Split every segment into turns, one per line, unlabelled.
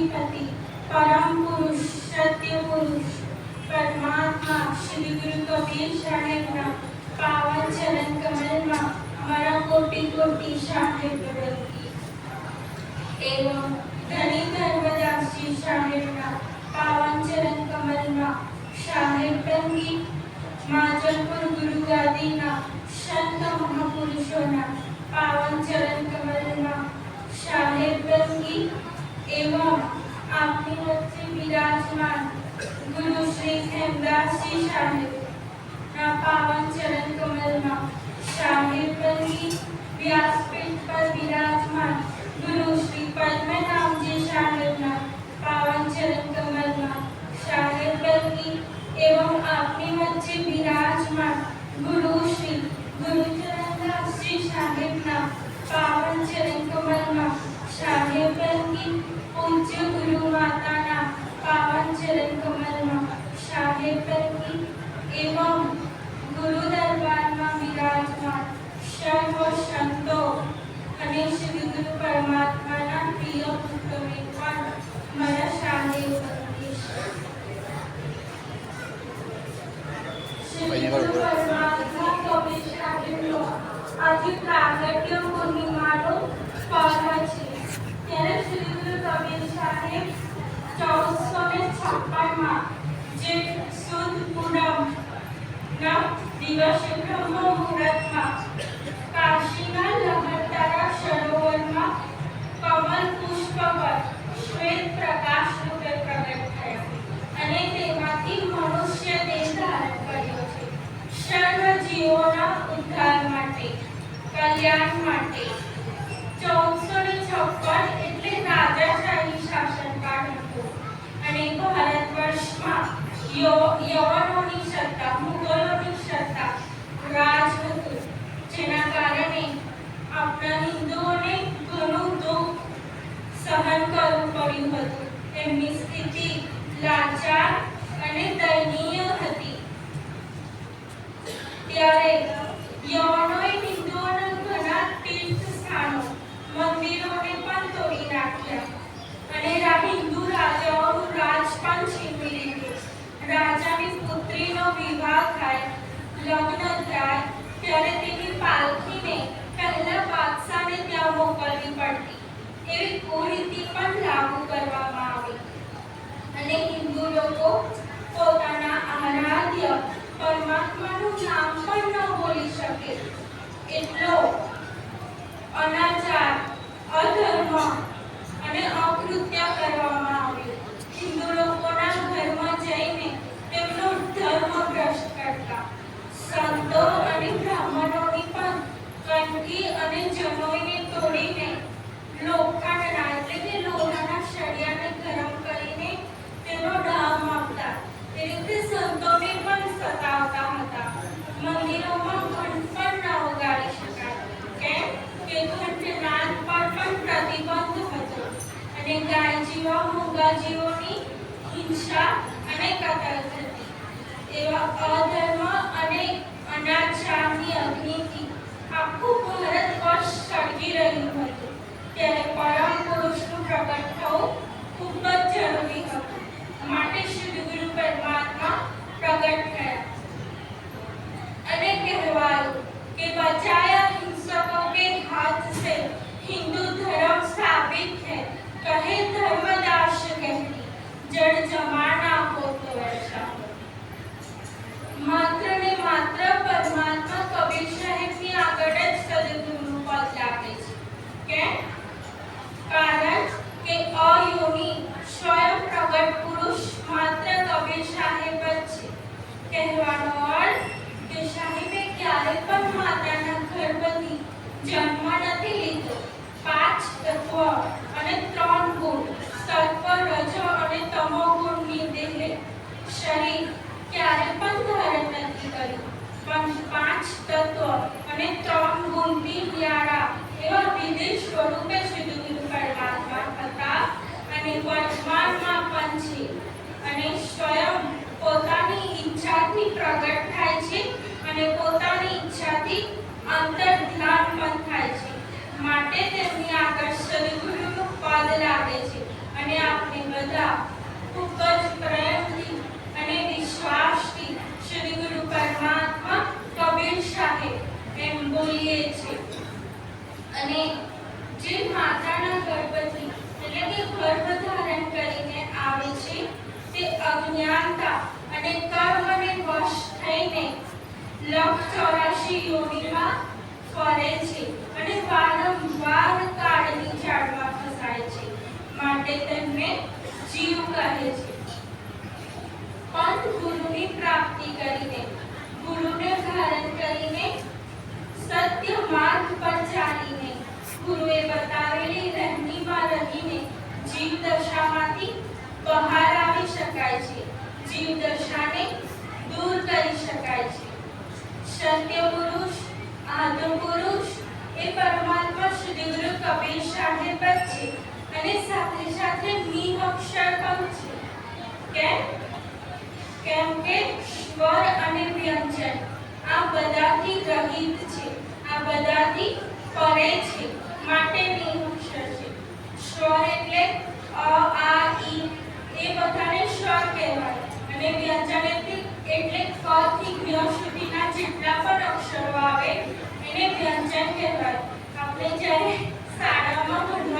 શ્રીપતિ પરમ પુરુષ સત્ય પુરુષ પરમાત્મા શ્રી ગુરુ કબીર સાહેબના પાવન ચરણ કમલમાં અમારા કોટી કોટી સાહેબ પ્રગતિ એવમ ધની ધર્મદાસજી સાહેબના પાવન ચરણ કમલમાં સાહેબ પ્રગતિ માજલપુર ગુરુ ગાદીના સંત મહાપુરુષોના પાવન ચરણ કમલમાં પૂજ્ય ગુરુ માતાના પાવન ચરણ કમલમાં. સાહેબ ટંગી એવં ગુરુ દરબારમાં બિરાજમાન. સર્વ સંતો અને શ્રી ગુરુ પરમાત્માના પ્રિય પુત્રોને પણ મારા સાહેબ શ્રી ગુરુ પરમાત્મા કવિ સાહેબનો આજે પ્રાગટ્ય પૂર્ણિમાનો પર્વ છે ત્યારે શ્રી ગુરુ અને તેમાંથી મનુષ્ય દેહ ધારણ કર્યો છે જીવોના ઉદ્ધાર માટે કલ્યાણ માટે ચૌદસો ને છપ્પન એટલે રાજાશાહી શાસનકાળ હતો અને ભારત યવ- યવનોની સત્તા મુગલોની રાજ હતું જેના કારણે આપણા હિન્દુઓને ઘણું દુઃખ સહન કરવું પડ્યું હતું. તેમની સ્થિતિ લાચાર અને દયનીય હતી ત્યારે યવનોએ હિન્દુઓના ઘણા તીર્થ સ્થાનો મંદિરોને પણ તોડી નાખ્યા અને રા- હિન્દુ રાજાઓનું રાજ પણ છીનવી લીધું રાજાની પુત્રીનો વિવાહ થાય, લગ્ન થાય, ત્યારે તેની પાલખીને પહેલા બાદશાહને ત્યાં મોકલવી પડતી. એવી કુરીતિ પણ લાગુ કરવામાં આવી. અને હિન્દુ લોકો પોતાના આરાધ્ય પરમાત્માનું નામ પણ ન બોલી શકે. એટલો અનાચાર અધર્મ અને અકૃત્ય કરવામાં આવ્યું હિન્દુ લોકોના ઘરમાં જઈને તેમનો ધર્મ ભ્રષ્ટ કરતા સંતો અને બ્રાહ્મણોની પણ કંઠી અને જનોઈને તોડીને લોખંડના એટલે કે લોહાના સળિયાને ગરમ કરીને તેનો ડામ આપતા એ રીતે સંતોને પણ સતાવતા હતા મંદિરોમાં ઘંટ પણ ન વગાડી શકાય કેમ કે ઘંટનાદ પર પણ પ્રતિબંધ હતો અને ગાય જેવા મૂંગા જીવોની હિંસા અને કતલ થતી એવા અધર્મ અને અનાચારની અગ્નિથી આખું ભારત વર્ષ સળગી રહ્યું હતું ત્યારે પરમ પુરુષનું પ્રગટ થવું ખૂબ જ જરૂરી હતું માટે શ્રી ગુરુ પરમાત્મા પ્રગટ થયા અને કહેવાયું કે બચાયા हिंसकों के हाथ से हिंदू धर्म स्थापित है कहे धर्मदास कहती जड़ जमाना हो तो ऐसा हो માત્ર ને માત્ર પરમાત્મા કબીર સાહેબની આગળ પાંચ તત્વ અને ત્રણ ગુણ બી વ્યાળા એવા વિવિધ સ્વરૂપે સિદ્ધ પરમાત્મા હતા અને વર્તમાનમાં પણ છે. અને સ્વયં પોતાની ઈચ્છાથી પ્રગટ થાય છે અને પોતાની ઈચ્છાથી અંતર ધ્યાન પણ થાય છે. માટે તેમની આગળ સદગુરુનું પદ લાગે છે. અને આપણે બધા ખૂબ જ પ્રયત્ન અને વિશ્વાસ અને જે માતાના ગર્ભથી, એટલે કે ગર્ભ ધારણ કરીને આવે છે, તે અજ્ઞાનતા અને કર્મને વશ થઈને લખ ચોરાશી યોનિમાં ફરે છે અને વારંવાર કાળની ઝાડમાં ફસાય છે. માટે તેમને જીવ કહે છે. સાહેબ જ છે અને સાથે સાથે મી અક્ષર પણ છે. કેમ? કેમ કે સ્વર અને વ્યંજન આ બધાથી રહિત છે. આ બધાથી પરે છે. માટે મી અક્ષર છે. સ્વર એટલે અ, આ, ઈ. એ બધાને સ્વર કહેવાય. અને વ્યંજન એટલે એટલે ક થી જ્ઞ સુધીના જેટલા પણ અક્ષરો આવે, એને વ્યંજન કહેવાય. આપણે જ્યારે Sarah é.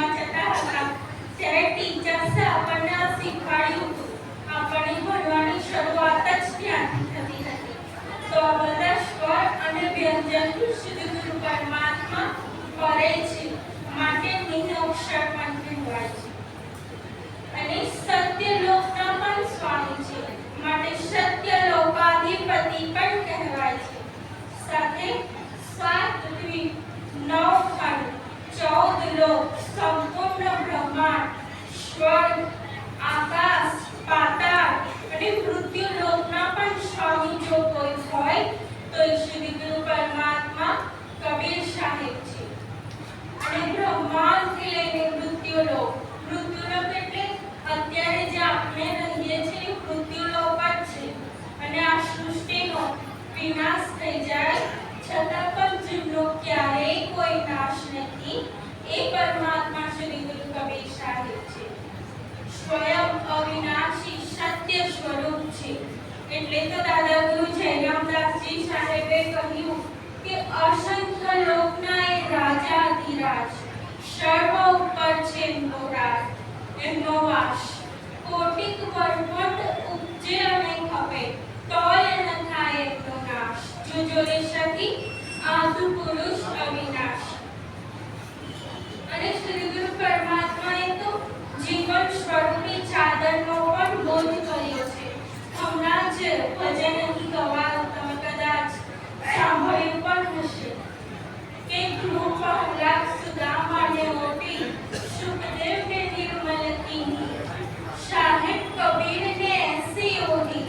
એટલે તો દાદા ગુરુ જયરામદાસજી સાહેબે કહ્યું કે અસંખ્ય લોકના એ રાજા અધિરાજ સર્વ ઉપર છે એમનો રાજ એમનો વાસ કોટિક વરવટ ઉપજે અને ખપે તોય ન થાય એમનો નાશ જો જોડે સકી આદુ પુરુષ અવિનાશ અને શ્રી ગુરુ પરમાત્માએ તો જીવન સ્વરૂપી ચાદરનો પણ બોધ કર્યો છે હમણાં જ ભજન અહીં ગવાયો તમે કદાચ સાંભળ્યું પણ હશે કે ધ્રુવ પ્રહલાદ સુદામાને ઓટી સુખદેવને નિર્મલ કીની સાહેબ કબીરને એસી ઓઢી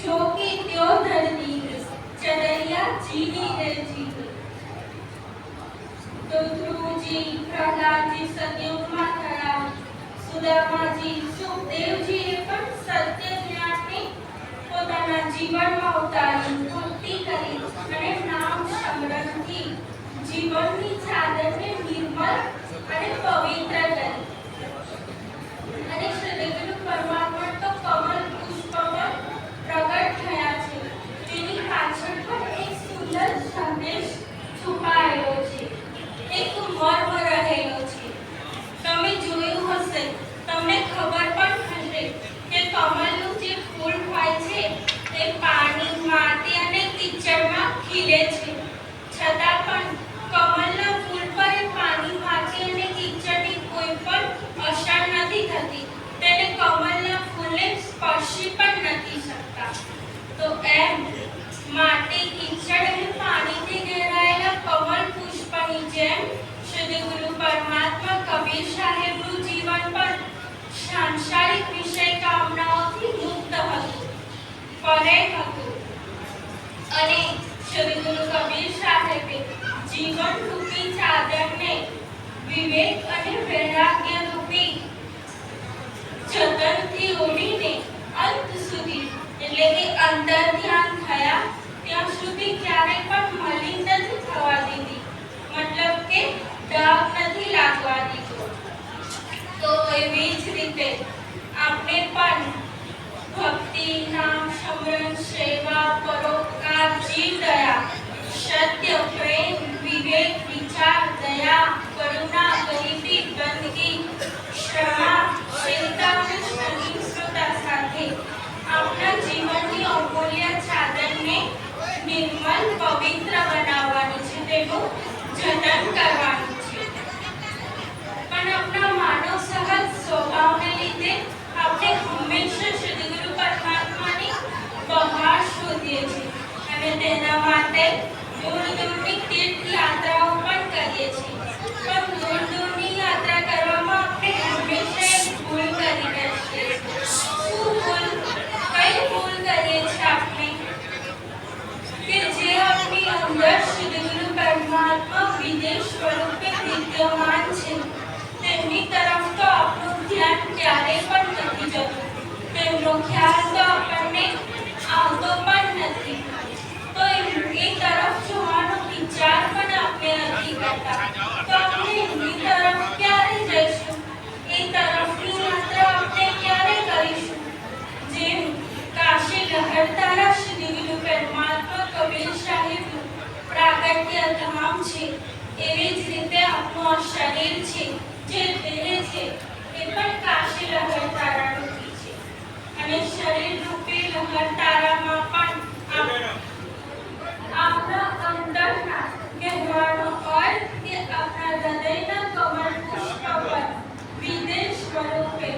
જો કે ત્યો ધરતી ચદરિયા જીની રે જીની તો ધ્રુવજી પ્રહલાદજી સતયુગમાં થયા સુદામાજી સુખદેવજીએ પણ સત્ય જ્ઞાનને પોતાના જીવનમાં ઉતારી ભક્તિ કરી અને નામ સ્મરણથી જીવનની ચાદરને નિર્મલ અને પવિત્ર કરી અને શ્રી ગુરુ પરમાત્મા તો કમલ પુષ્પ પર પ્રગટ થયા છે તેની પાછળ પણ એક સુંદર સંદેશ છુપાયેલો છે એક મર્મ રહેલો છે તમે જોયું હશે તમને ખબર પણ હશે કે કમળનું જે ફૂલ હોય છે તે પાણી માટી અને કીચડમાં ખીલે છે છતાં પણ કમળના ફૂલ પર એ પાણી માટી અને કીચડની કોઈ પણ અસર નથી થતી તેને કમળના ફૂલને સ્પર્શી પણ નથી શકતા તો એમ માટી કીચડ અને પાણીથી ઘેરાયેલા કમળ પુષ્પની જેમ શ્રી ગુરુ પરમાત્મા કબીર સાહેબનું જીવન પણ સાંસારિક વિષય કામનાઓથી મુક્ત હતું, પરે હતું. અને શ્રી ગુરુ કબીર સાહેબે જીવન રૂપી ચાદરને વિવેક અને વૈરાગ્ય રૂપી જતનથી ઓઢીને અંત સુધી, એટલે કે અંતર ધ્યાન થયા, ત્યાં સુધી ક્યારેય પણ મલિન નથી થવા દીધી. મતલબ કે ડાઘ નથી લાગવા દીધો. તો એવી જ રીતે આપણે પણ ભક્તિ, નામ, સમરણ, સેવા, પરોપકાર, જીવ, દયા, સત્ય, પ્રેમ અને તેના માટે દૂર તીર્થ યાત્રાઓ પણ કરીએ છીએ. પણ દૂર યાત્રા કરવામાં આપણે હંમેશા એક ભૂલ કરી બેસીએ શું ભૂલ? કઈ ભૂલ કરીએ છીએ આપણે? કે જે આપણી અંદર શ્રી પરમાત્મા વિદેશ સ્વરૂપે વિદ્યમાન છે. તેમની તરફ તો આપણું ધ્યાન ક્યારેય પણ નથી જતું. તેમનો ખ્યાલ તો આપણને આવતો પણ પ્રાગટ્ય ધામ છે. એવી જ રીતે આપણું શરીર છે, જે દેહ છે, એ પણ કાશી લહર તારારૂપી છે. અને શરીર રૂપી લહર તારામાં પણ આપ- આપણા અંદરના કહેવાનો અર્થ કે આપણા હૃદયના કમળ પુષ્પ પર વિદેશ સ્વરૂપે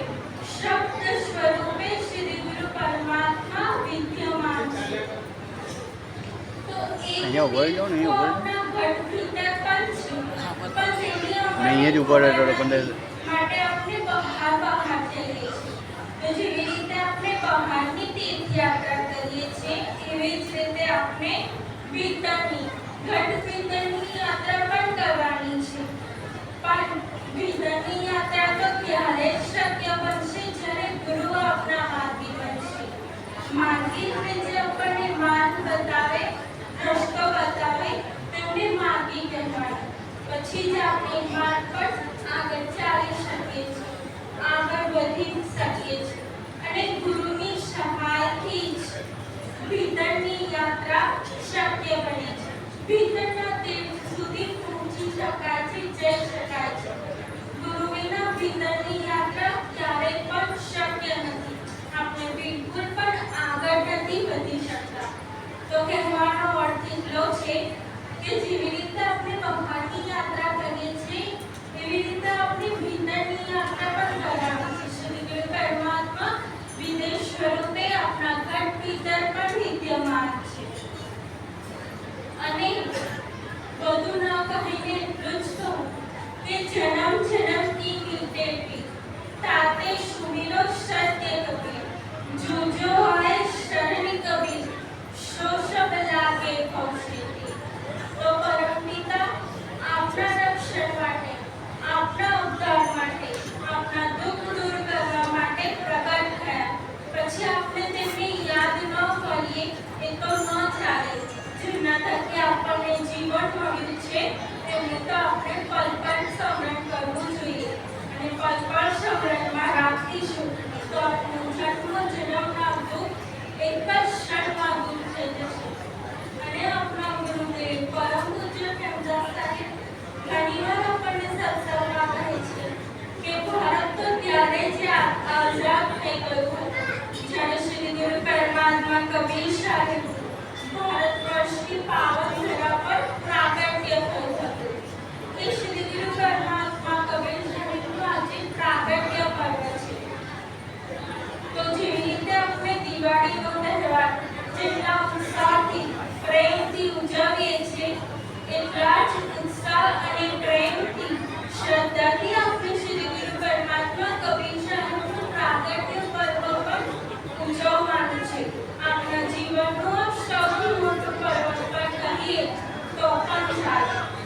શબ્દ સ્વરૂપે શ્રી ગુરુ પરમાત્મા વિદ્યમાન છે તો એ
અહીંયા ઊભા રહી જાઓ ને, અહીંયા ઊભા રહી
આપણા ઘટ ભીતર પણ છે પણ તેની
અને અહીંયા જ ઊભા રહે તો પંદર
માટે આપણે બહાર બહાર જઈએ છીએ તો જેવી રીતે આપણે બહારની તીર્થયાત્રા કરીએ છીએ એવી જ રીતે આપણે ભીતરની ઘટ ભીતરની યાત્રા પણ કરવાની છે. પણ ભીતરની યાત્રા તો ત્યારે જ શક્ય બનશે જ્યારે ગુરુ આપણા માર્ગી જે આપણને માર્ગ બતાવે ગુરુની સહાયથી ભીતરની યાત્રા શક્ય બને છે. ભીતરના તીર્થ સુધી પહોંચી શકાય છે, જઈ શકાય છે. ગુરુ વિના ભીતરની યાત્રા ક્યારેય પણ શક્ય નથી આપણે બિલકુલ પણ આગળ નથી વધી શકતા તો કહેવાનો અર્થ એટલો છે કે જેવી રીતે આપણે બહારની યાત્રા કરીએ છીએ, એવી રીતે આપણે ભીતરની યાત્રા પણ કરવાની છે. શ્રી ગુરુ પરમાત્મા વિદેશ સ્વરૂપે આપણા ઘટ ભીતર પણ વિદ્યમાન છે. અને વધુ ન કહીને એટલું જ કહું કે જન્મ જન્મની વીતેલી તાતે સુમિરો સત્ય કબીર જો જો આય શરણી કબીર શો શબ લાગે કૌશિકી તો પરમપિતા આપના રક્ષણ માટે આપના ઉદ્ધાર માટે આપના દુઃખ દૂર કરવા માટે પ્રગટ થયા પછી આપણે તેમને યાદ ન કરીએ એ તો ન ચાલે જેમના થકી આપણને જીવન મળ્યું છે તેમને તો આપણે પલ પલ કરવું જોઈએ. અને પલ પલ રાખીશું તો આપણું જન્મ જન્મના એક જ ક્ષણમાં દૂર થઈ જશે. અને આપણા ગુરુદેવ પરમ પૂજ્ય પ્રેમદાસ ઘણીવાર આપણને સત્સંગમાં કહે છે કે ભારત તો ત્યારે જ આઝાદ થઈ ગયું હતું, જ્યારે શ્રી ગુરુ પરમાત્મા કબીર સાહેબ ભારત વર્ષની પાવન જેટલા ઉત્સાહથી પ્રેમથી ઉજવીએ છીએ એટલા જ ઉત્સાહ અને પ્રેમથી શ્રદ્ધાથી આપણે શ્રી ગુરુ પરમાત્મા કવિશાનું પ્રાગટ્ય પર્વ પણ ઉજવવાનું છે. આપણા જીવનનો સૌથી મોટો પર્વ પણ કહીએ તો પણ ચાલે.